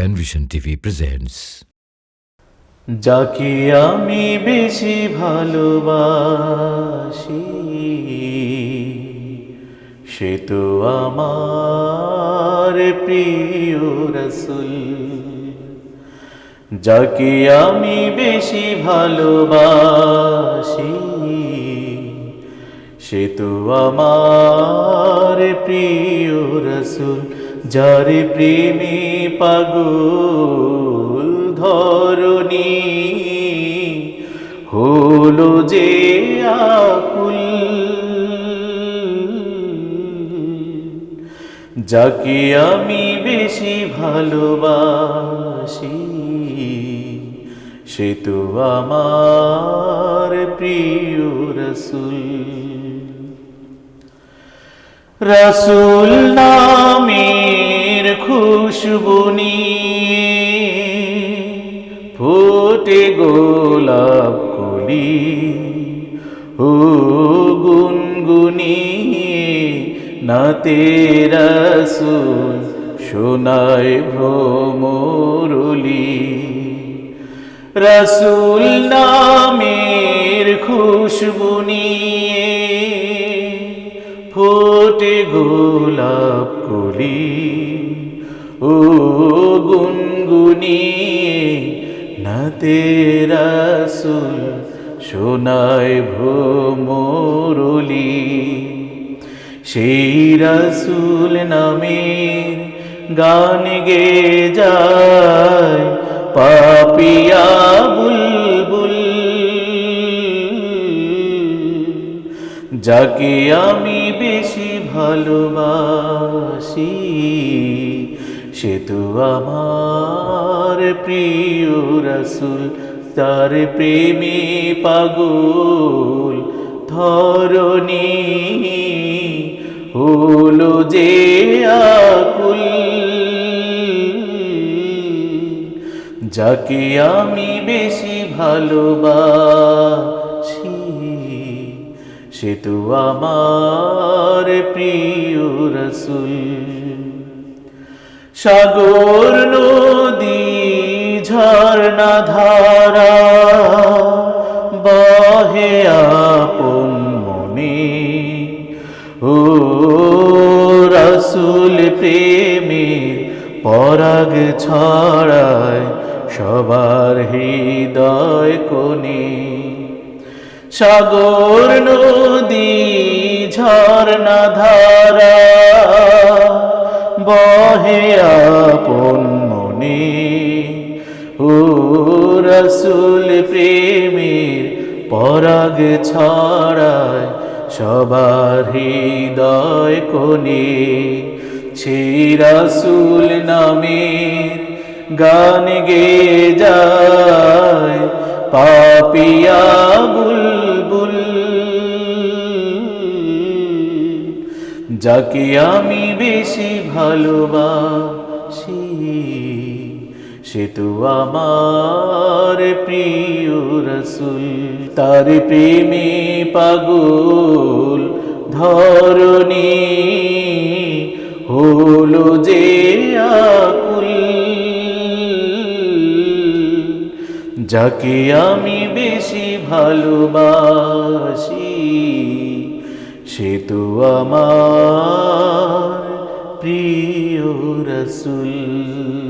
Penvision TV presents যাকে আমি বেশি ভালোবাসি, সে তো আমার প্রিয় রসুল। যাকে আমি বেশি ভালোবাসি, সে তো আমার প্রিয় রসুল। যার প্রেমে পাগল ধরণী, হলো যে আকুল। যাকে আমি বেশি ভালোবাসি, সে তো আমার প্রিয় রসুল। রসুল নামের খুশবুনি ফুটে গোলাপ কলি ও গুনগুনিয়ে নাতে রসুল শোনায় ভ্রমরলি। রসুল নামের খুশবু নিয়ে ফোটে গোলাপ কলি, ও গুনগুনিয়ে নাতে রসুল শোনায় ভ্রমরলি সেই রসুল নামের গান গে যায় পাপিয়া বুলবুল যাকে আমি বেশি ভালোবাসি। সে তো আমার প্রিয় রসুল, তার প্রেমে পাগল, ধরণী। হলো যে আকুল, যাকে আমি বেশি ভালোবাসি। সে তো আমার প্রিয় রসুল। সাগর, নদী, ঝর্ণা ধারা, বহে আপন মনে। ও রসুল প্রেমের পরাগ ছড়ায় সবার হৃদয় কোণে। সাগর নদী ঝর্ণা ধারা, বহে আপন মনে। ও রসুল প্রেমের পরাগ ছড়ায় সবার হৃদয় কোণে। সেই রসুল নামের গান গে যায় পাপিয়া বুলবুল। যাকে আমি বেশি ভালোবাসি, সে তো আমার প্রিয় রসুল। তার প্রেমে পাগল ধরণী হলো যে আকুল। যাকে আমি বেশি ভালোবাসি সে তো আমার প্রিয় রসুল।